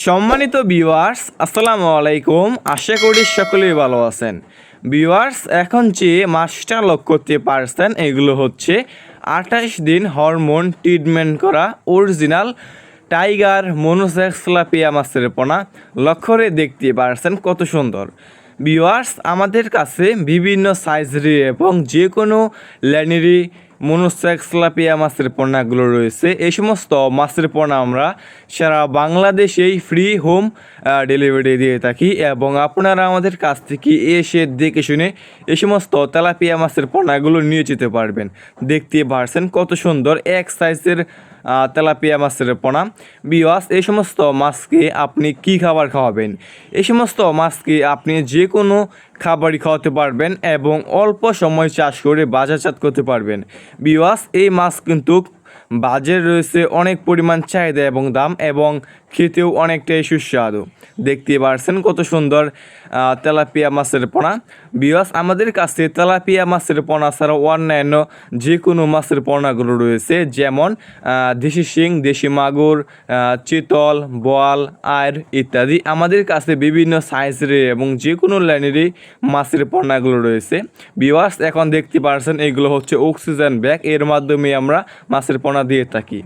সম্মানিত ভিউয়ার্স আসসালামু আলাইকুম। আশা করি সকলেই ভালো আছেন। ভিউয়ার্স এখন যে মাছটা লক্ষ্য করতে পারছেন, এগুলো হচ্ছে আঠাশ দিন হরমোন ট্রিটমেন্ট করা অরিজিনাল টাইগার মনোসেক্সলাপিয়া মাছের পোনা। লক্ষ্যরে দেখতে পারছেন কত সুন্দর। ভিউয়ার্স আমাদের কাছে বিভিন্ন সাইজের এবং যে কোনো ল্যানেরি মনোসেক্সলাপিয়া মাছের পণ্যগুলো রয়েছে। এই সমস্ত মাছের পণ্য আমরা সারা বাংলাদেশেই ফ্রি হোম ডেলিভারি দিয়ে থাকি এবং আপনারা আমাদের কাছ থেকে এসে দেখে শুনে এই সমস্ত তেলাপিয়া মাছের পণ্যগুলো নিয়ে যেতে পারবেন। দেখতে পারছেন কত সুন্দর এক সাইজের তেলাপিয়া মাছের পোনা বিওয়াস এই সমস্ত মাছকে আপনি কি খাবার খাওয়াবেন? এই সমস্ত মাছকে আপনি যে কোনো খাবারই খাওয়াতে পারবেন এবং অল্প সময় চাষ করে বাজারজাত করতে পারবেন। বিওয়াস এই মাছ কিন্তু বাজারে রয়েছে অনেক পরিমাণ চাহিদা এবং দাম এবং খেতেও অনেকটাই সুস্বাদু। দেখতে পারছেন কত সুন্দর তেলাপিয়া মাছের পোনা। বিওয়াস আমাদের কাছে তেলাপিয়া মাছের পোনা ছাড়াও অন্যান্য যে কোনো মাছের পোনাগুলো রয়েছে, যেমন দেশি শিং, দেশি মাগুর চিতল, বোয়াল আয়ের ইত্যাদি। আমাদের কাছে বিভিন্ন সাইজের এবং যে কোনো লাইনেরই মাছের পোনাগুলো রয়েছে। বিওয়াস এখন দেখতে পারছেন এগুলো হচ্ছে অক্সিজেন ব্যাগ। এর মাধ্যমে আমরা মাছের পোনা দিয়ে থাকি।